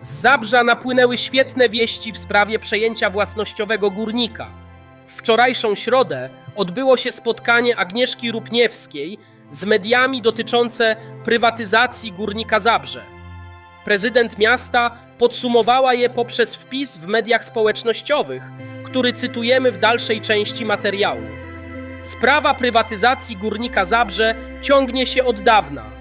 Z Zabrza napłynęły świetne wieści w sprawie przejęcia własnościowego górnika. W wczorajszą środę odbyło się spotkanie Agnieszki Rupniewskiej z mediami dotyczące prywatyzacji górnika Zabrze. Prezydent miasta podsumowała je poprzez wpis w mediach społecznościowych, który cytujemy w dalszej części materiału. Sprawa prywatyzacji górnika Zabrze ciągnie się od dawna,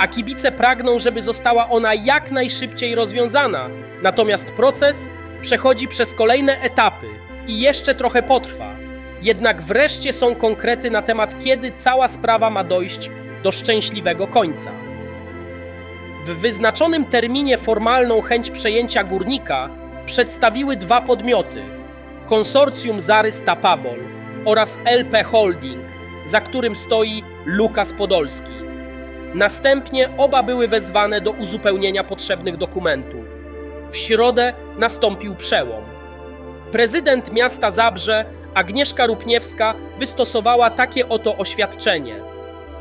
a kibice pragną, żeby została ona jak najszybciej rozwiązana. Natomiast proces przechodzi przez kolejne etapy i jeszcze trochę potrwa. Jednak wreszcie są konkrety na temat, kiedy cała sprawa ma dojść do szczęśliwego końca. W wyznaczonym terminie formalną chęć przejęcia górnika przedstawiły dwa podmioty: konsorcjum Zarys Tapabol oraz LP Holding, za którym stoi Lukas Podolski. Następnie oba były wezwane do uzupełnienia potrzebnych dokumentów. W środę nastąpił przełom. Prezydent miasta Zabrze, Agnieszka Rupniewska, wystosowała takie oto oświadczenie.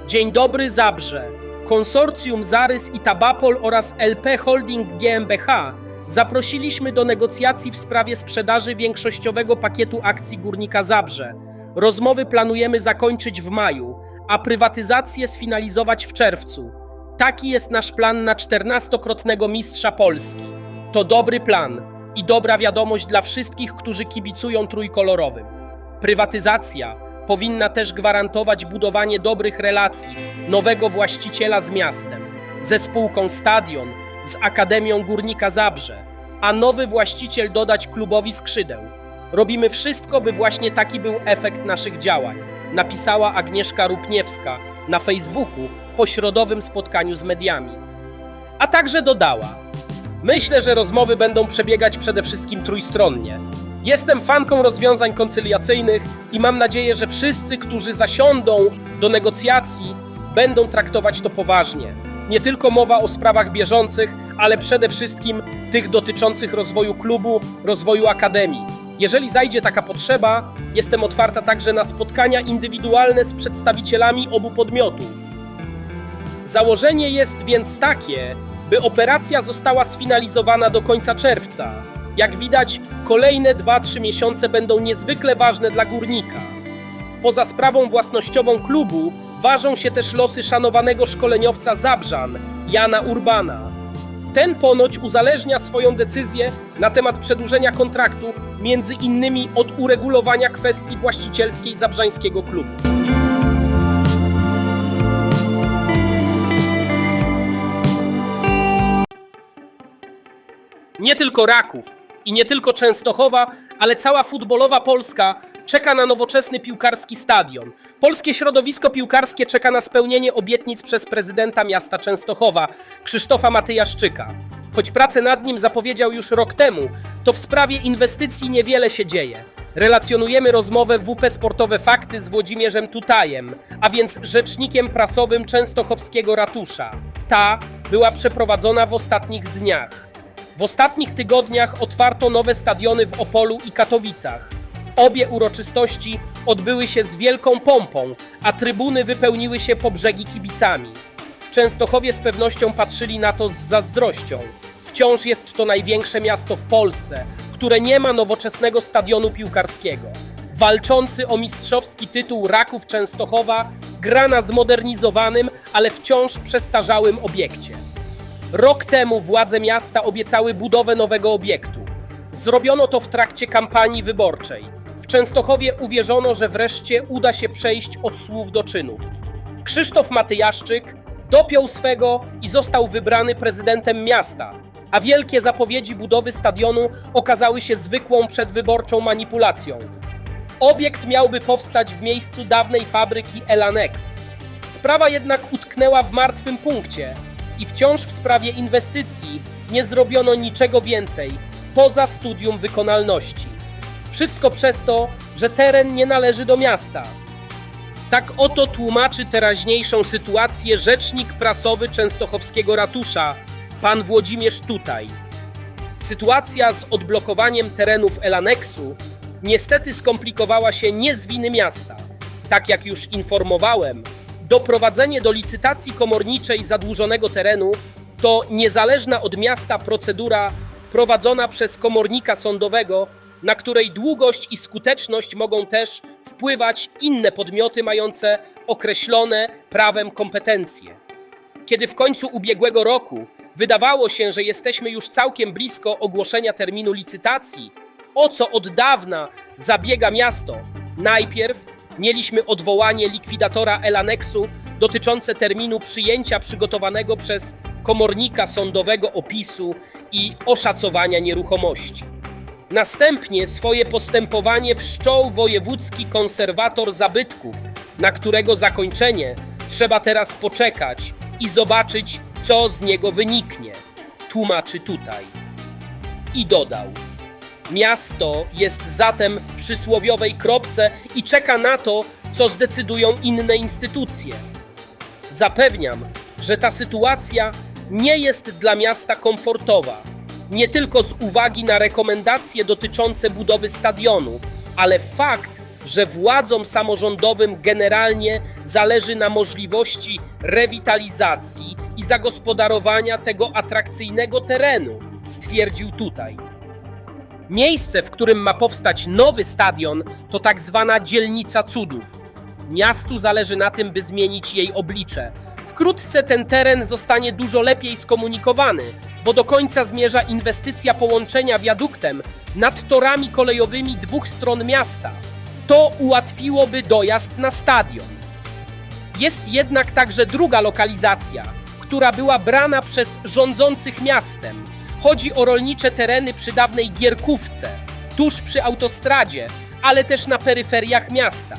Dzień dobry Zabrze. Konsorcjum Zarys i Tabapol oraz LP Holding GmbH zaprosiliśmy do negocjacji w sprawie sprzedaży większościowego pakietu akcji Górnika Zabrze. Rozmowy planujemy zakończyć w maju, a prywatyzację sfinalizować w czerwcu. Taki jest nasz plan na 14-krotnego mistrza Polski. To dobry plan i dobra wiadomość dla wszystkich, którzy kibicują trójkolorowym. Prywatyzacja powinna też gwarantować budowanie dobrych relacji nowego właściciela z miastem, ze spółką Stadion, z Akademią Górnika Zabrze, a nowy właściciel dodać klubowi skrzydeł. Robimy wszystko, by właśnie taki był efekt naszych działań, napisała Agnieszka Rupniewska na Facebooku po środowym spotkaniu z mediami. A także dodała: Myślę, że rozmowy będą przebiegać przede wszystkim trójstronnie. Jestem fanką rozwiązań koncyliacyjnych i mam nadzieję, że wszyscy, którzy zasiądą do negocjacji, będą traktować to poważnie. Nie tylko mowa o sprawach bieżących, ale przede wszystkim tych dotyczących rozwoju klubu, rozwoju akademii. Jeżeli zajdzie taka potrzeba, jestem otwarta także na spotkania indywidualne z przedstawicielami obu podmiotów. Założenie jest więc takie, by operacja została sfinalizowana do końca czerwca. Jak widać, kolejne 2-3 miesiące będą niezwykle ważne dla górnika. Poza sprawą własnościową klubu ważą się też losy szanowanego szkoleniowca Zabrzan, Jana Urbana. Ten ponoć uzależnia swoją decyzję na temat przedłużenia kontraktu między innymi od uregulowania kwestii właścicielskiej zabrzańskiego klubu. Nie tylko Raków i nie tylko Częstochowa, ale cała futbolowa Polska czeka na nowoczesny piłkarski stadion. Polskie środowisko piłkarskie czeka na spełnienie obietnic przez prezydenta miasta Częstochowa, Krzysztofa Matyjaszczyka. Choć pracę nad nim zapowiedział już rok temu, to w sprawie inwestycji niewiele się dzieje. Relacjonujemy rozmowę WP Sportowe Fakty z Włodzimierzem Tutajem, a więc rzecznikiem prasowym częstochowskiego ratusza. Ta była przeprowadzona w ostatnich dniach. W ostatnich tygodniach otwarto nowe stadiony w Opolu i Katowicach. Obie uroczystości odbyły się z wielką pompą, a trybuny wypełniły się po brzegi kibicami. W Częstochowie z pewnością patrzyli na to z zazdrością. Wciąż jest to największe miasto w Polsce, które nie ma nowoczesnego stadionu piłkarskiego. Walczący o mistrzowski tytuł Raków Częstochowa gra na zmodernizowanym, ale wciąż przestarzałym obiekcie. Rok temu władze miasta obiecały budowę nowego obiektu. Zrobiono to w trakcie kampanii wyborczej. W Częstochowie uwierzono, że wreszcie uda się przejść od słów do czynów. Krzysztof Matyjaszczyk dopiął swego i został wybrany prezydentem miasta, a wielkie zapowiedzi budowy stadionu okazały się zwykłą przedwyborczą manipulacją. Obiekt miałby powstać w miejscu dawnej fabryki Elanex. Sprawa jednak utknęła w martwym punkcie i wciąż w sprawie inwestycji nie zrobiono niczego więcej poza studium wykonalności. Wszystko przez to, że teren nie należy do miasta. Tak oto tłumaczy teraźniejszą sytuację rzecznik prasowy częstochowskiego ratusza, pan Włodzimierz Tutaj. Sytuacja z odblokowaniem terenów Elaneksu niestety skomplikowała się nie z winy miasta. Tak jak już informowałem, doprowadzenie do licytacji komorniczej zadłużonego terenu to niezależna od miasta procedura prowadzona przez komornika sądowego, na której długość i skuteczność mogą też wpływać inne podmioty mające określone prawem kompetencje. Kiedy w końcu ubiegłego roku wydawało się, że jesteśmy już całkiem blisko ogłoszenia terminu licytacji, o co od dawna zabiega miasto, najpierw mieliśmy odwołanie likwidatora Elanexu dotyczące terminu przyjęcia przygotowanego przez komornika sądowego opisu i oszacowania nieruchomości. Następnie swoje postępowanie wszczął wojewódzki konserwator zabytków, na którego zakończenie trzeba teraz poczekać i zobaczyć, co z niego wyniknie. Tłumaczy tutaj. I dodał. Miasto jest zatem w przysłowiowej kropce i czeka na to, co zdecydują inne instytucje. Zapewniam, że ta sytuacja nie jest dla miasta komfortowa. Nie tylko z uwagi na rekomendacje dotyczące budowy stadionu, ale fakt, że władzom samorządowym generalnie zależy na możliwości rewitalizacji i zagospodarowania tego atrakcyjnego terenu, stwierdził tutaj. Miejsce, w którym ma powstać nowy stadion, to tak zwana dzielnica cudów. Miastu zależy na tym, by zmienić jej oblicze. Wkrótce ten teren zostanie dużo lepiej skomunikowany, bo do końca zmierza inwestycja połączenia wiaduktem nad torami kolejowymi dwóch stron miasta. To ułatwiłoby dojazd na stadion. Jest jednak także druga lokalizacja, która była brana przez rządzących miastem. Chodzi o rolnicze tereny przy dawnej Gierkówce, tuż przy autostradzie, ale też na peryferiach miasta.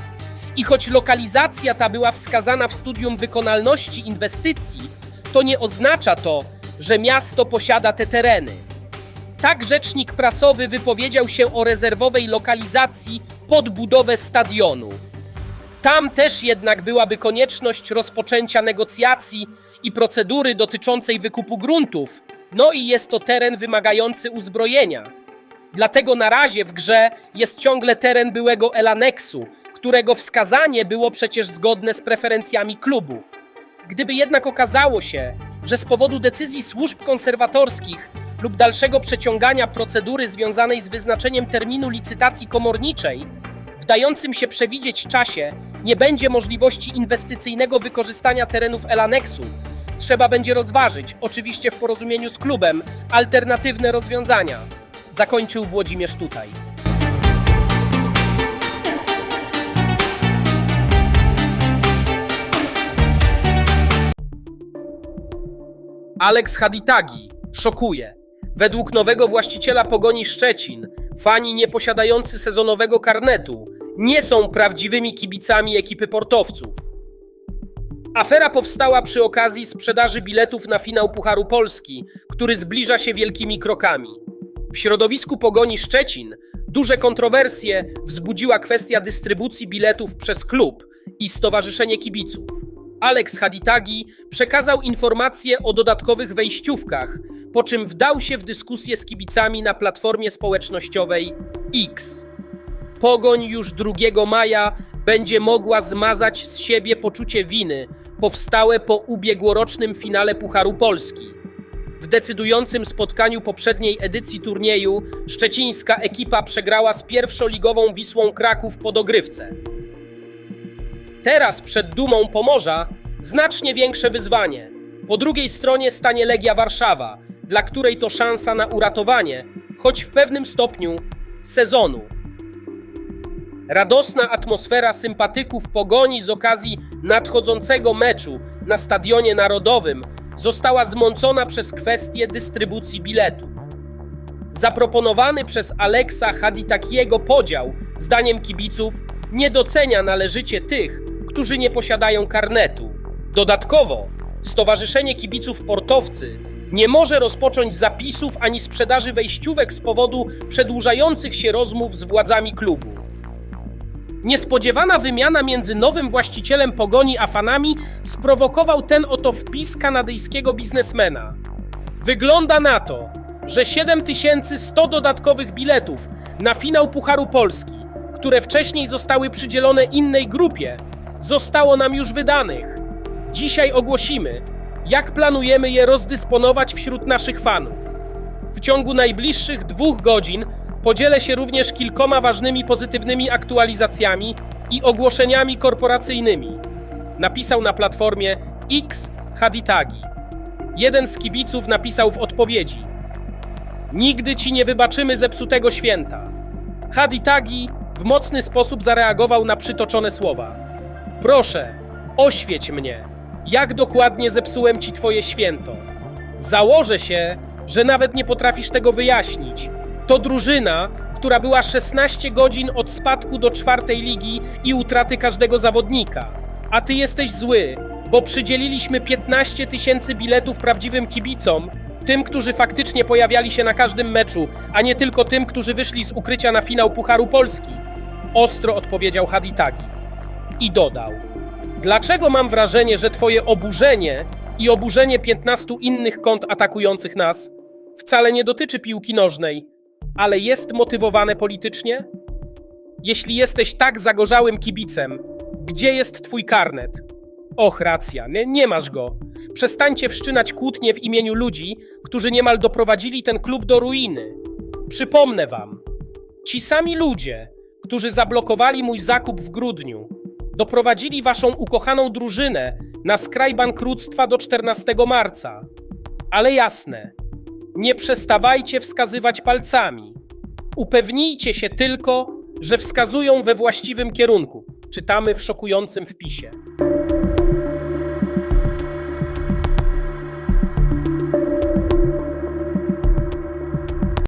I choć lokalizacja ta była wskazana w studium wykonalności inwestycji, to nie oznacza to, że miasto posiada te tereny. Tak rzecznik prasowy wypowiedział się o rezerwowej lokalizacji pod budowę stadionu. Tam też jednak byłaby konieczność rozpoczęcia negocjacji i procedury dotyczącej wykupu gruntów, no i jest to teren wymagający uzbrojenia. Dlatego na razie w grze jest ciągle teren byłego Elanexu, którego wskazanie było przecież zgodne z preferencjami klubu. Gdyby jednak okazało się, że z powodu decyzji służb konserwatorskich lub dalszego przeciągania procedury związanej z wyznaczeniem terminu licytacji komorniczej, w dającym się przewidzieć czasie nie będzie możliwości inwestycyjnego wykorzystania terenów Elanexu, trzeba będzie rozważyć, oczywiście w porozumieniu z klubem, alternatywne rozwiązania. Zakończył Włodzimierz tutaj. Alex Haditagi szokuje. Według nowego właściciela Pogoni Szczecin, fani nieposiadający sezonowego karnetu nie są prawdziwymi kibicami ekipy portowców. Afera powstała przy okazji sprzedaży biletów na finał Pucharu Polski, który zbliża się wielkimi krokami. W środowisku Pogoni Szczecin duże kontrowersje wzbudziła kwestia dystrybucji biletów przez klub i Stowarzyszenie Kibiców. Alex Haditagi przekazał informacje o dodatkowych wejściówkach, po czym wdał się w dyskusję z kibicami na platformie społecznościowej X. Pogoń już 2 maja będzie mogła zmazać z siebie poczucie winy powstałe po ubiegłorocznym finale Pucharu Polski. W decydującym spotkaniu poprzedniej edycji turnieju szczecińska ekipa przegrała z pierwszoligową Wisłą Kraków po dogrywce. Teraz przed dumą Pomorza znacznie większe wyzwanie. Po drugiej stronie stanie Legia Warszawa, dla której to szansa na uratowanie, choć w pewnym stopniu, sezonu. Radosna atmosfera sympatyków pogoni z okazji nadchodzącego meczu na Stadionie Narodowym została zmącona przez kwestię dystrybucji biletów. Zaproponowany przez Aleksa Haditakiego podział, zdaniem kibiców, nie docenia należycie tych, którzy nie posiadają karnetu. Dodatkowo, Stowarzyszenie Kibiców Portowcy nie może rozpocząć zapisów ani sprzedaży wejściówek z powodu przedłużających się rozmów z władzami klubu. Niespodziewana wymiana między nowym właścicielem pogoni a fanami sprowokował ten oto wpis kanadyjskiego biznesmena. Wygląda na to, że 7100 dodatkowych biletów na finał Pucharu Polski, które wcześniej zostały przydzielone innej grupie, zostało nam już wydanych. Dzisiaj ogłosimy, jak planujemy je rozdysponować wśród naszych fanów. W ciągu najbliższych dwóch godzin podzielę się również kilkoma ważnymi pozytywnymi aktualizacjami i ogłoszeniami korporacyjnymi. Napisał na platformie X Haditagi. Jeden z kibiców napisał w odpowiedzi: Nigdy ci nie wybaczymy zepsutego święta. Haditagi w mocny sposób zareagował na przytoczone słowa. Proszę, oświeć mnie. Jak dokładnie zepsułem ci twoje święto? Założę się, że nawet nie potrafisz tego wyjaśnić. To drużyna, która była 16 godzin od spadku do czwartej ligi i utraty każdego zawodnika. A ty jesteś zły, bo przydzieliliśmy 15 tysięcy biletów prawdziwym kibicom, tym, którzy faktycznie pojawiali się na każdym meczu, a nie tylko tym, którzy wyszli z ukrycia na finał Pucharu Polski. Ostro odpowiedział Haditagi. I dodał: Dlaczego mam wrażenie, że twoje oburzenie i oburzenie 15 innych kont atakujących nas wcale nie dotyczy piłki nożnej, ale jest motywowane politycznie? Jeśli jesteś tak zagorzałym kibicem, gdzie jest twój karnet? Och, racja, nie, nie masz go. Przestańcie wszczynać kłótnie w imieniu ludzi, którzy niemal doprowadzili ten klub do ruiny. Przypomnę wam, ci sami ludzie, którzy zablokowali mój zakup w grudniu, doprowadzili waszą ukochaną drużynę na skraj bankructwa do 14 marca. Ale jasne, nie przestawajcie wskazywać palcami. Upewnijcie się tylko, że wskazują we właściwym kierunku. Czytamy w szokującym wpisie.